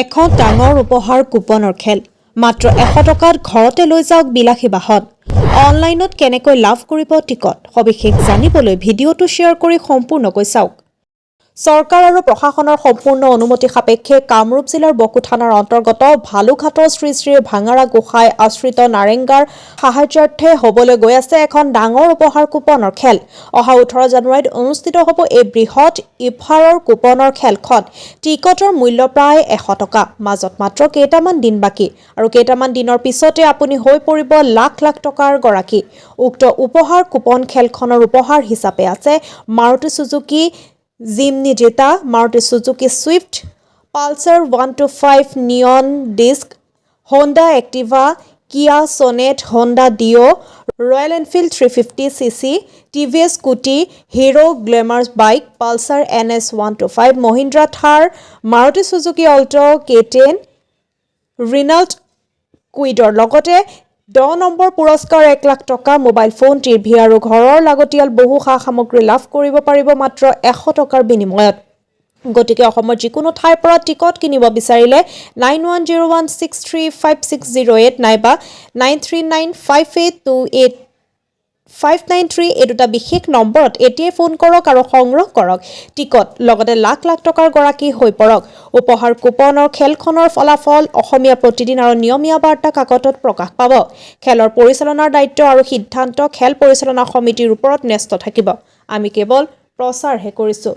এখন ডাঙৰ উপহাৰ কুপনৰ খেল। মাত্ৰ এশ টকাত ঘৰতে লৈ যাওক বিলাসী বাহন। অনলাইনত কেনেকৈ লাভ কৰিব টিকট? সবিশেষ জানিবলৈ ভিডিঅ'টো শ্বেয়াৰ কৰি সম্পূৰ্ণকৈ চাওক। চৰকাৰ আৰু প্ৰশাসনৰ সম্পূৰ্ণ অনুমতি সাপেক্ষে কামৰূপ জিলাৰ বকো থানাৰ অন্তৰ্গত ভালুঘাটৰ শ্ৰী শ্ৰী ভাঙাৰা গোসাঁই আশ্ৰিত নাৰেংগাৰ সাহায্যাৰ্থে হ'বলৈ গৈ আছে এখন ডাঙৰ উপহাৰ কুপনৰ খেল। অহা ওঠৰ জানুৱাৰীত অনুষ্ঠিত হ'ব এই বৃহৎ ইফাৰৰ কুপনৰ খেলখন। টিকটৰ মূল্য প্ৰায় এশ টকা। মাজত মাত্ৰ কেইটামান দিন বাকী। আৰু কেইটামান দিনৰ পিছতে আপুনি হৈ পৰিব লাখ লাখ টকাৰ গৰাকী। উক্ত উপহাৰ কুপন খেলখনৰ উপহাৰ হিচাপে আছে Maruti Suzuki Jimny Zeta, Maruti Suzuki Swift, Pulsar one two five neon disc, Honda Activa, Kia Sonet, Honda Dio, Royal Enfield three fifty CC, TVS Scooty Hero Glamour bike, Pulsar N S one two five, Mahindra Thar Maruti Suzuki Alto' K ten Renault কুইডৰ লগতে দহ number পুৰস্কাৰ এক লাখ টকা mobile phone TV আৰু ঘৰৰ লাগতিয়াল বহু সা সামগ্ৰী লাভ কৰিব পাৰিব মাত্ৰ এশ টকাৰ বিনিময়ত। গতিকে অসমৰ যিকোনো ঠাইৰ পৰা টিকট কিনিব বিচাৰিলে nine one zero' one six three five six zero' eight নাইবা nine three nine five eight two eight five nine three এই দুটা বিশেষ নম্বৰত এতিয়াই ফোন কৰক আৰু সংগ্ৰহ কৰক। টিকট লগতে লাখ লাখ টকাৰ গৰাকী হৈ পৰক। উপহাৰ কুপনৰ খেলখনৰ ফলাফল অসমীয়া প্ৰতিদিন আৰু নিয়মীয়া বাৰ্তা কাকতত প্ৰকাশ পাব। খেলৰ পৰিচালনাৰ দায়িত্ব আৰু সিদ্ধান্ত খেল পৰিচালনা সমিতিৰ ওপৰত ন্যস্ত থাকিব। আমি কেৱল প্ৰচাৰহে কৰিছোঁ।